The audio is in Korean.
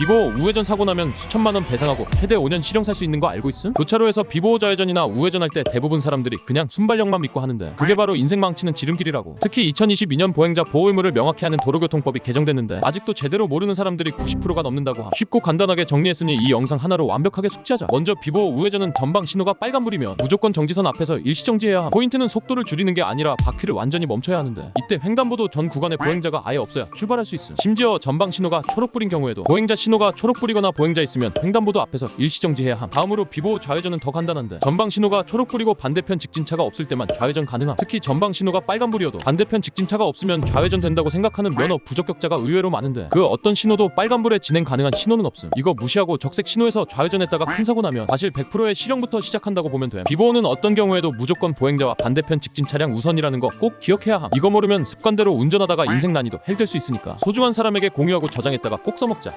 비보호 우회전 사고 나면 수천만 원 배상하고 최대 5년 실형 살 수 있는 거 알고 있음? 교차로에서 비보호 좌회전이나 우회전할 때 대부분 사람들이 그냥 순발력만 믿고 하는데 그게 바로 인생 망치는 지름길이라고. 특히 2022년 보행자 보호 의무를 명확히 하는 도로교통법이 개정됐는데 아직도 제대로 모르는 사람들이 90%가 넘는다고 함. 쉽고 간단하게 정리했으니 이 영상 하나로 완벽하게 숙지하자. 먼저 비보호 우회전은 전방 신호가 빨간불이면 무조건 정지선 앞에서 일시 정지해야 함. 포인트는 속도를 줄이는 게 아니라 바퀴를 완전히 멈춰야 하는데 이때 횡단보도 전 구간에 보행자가 아예 없어야 출발할 수 있음. 심지어 전방 신호가 초록불인 경우에도 보행자 신호 가 초록불이거나 보행자 있으면 횡단보도 앞에서 일시정지해야 함. 다음으로 비보호 좌회전은 더 간단한데 전방 신호가 초록불이고 반대편 직진차가 없을 때만 좌회전 가능함. 특히 전방 신호가 빨간불이어도 반대편 직진차가 없으면 좌회전 된다고 생각하는 면허 부적격자가 의외로 많은데 그 어떤 신호도 빨간불에 진행 가능한 신호는 없음. 이거 무시하고 적색 신호에서 좌회전했다가 큰 사고 나면 사실 100%의 실형부터 시작한다고 보면 돼. 비보호는 어떤 경우에도 무조건 보행자와 반대편 직진 차량 우선이라는 거 꼭 기억해야 함. 이거 모르면 습관대로 운전하다가 인생 난이도 헬될 수 있으니까 소중한 사람에게 공유하고 저장했다가 꼭 써먹자.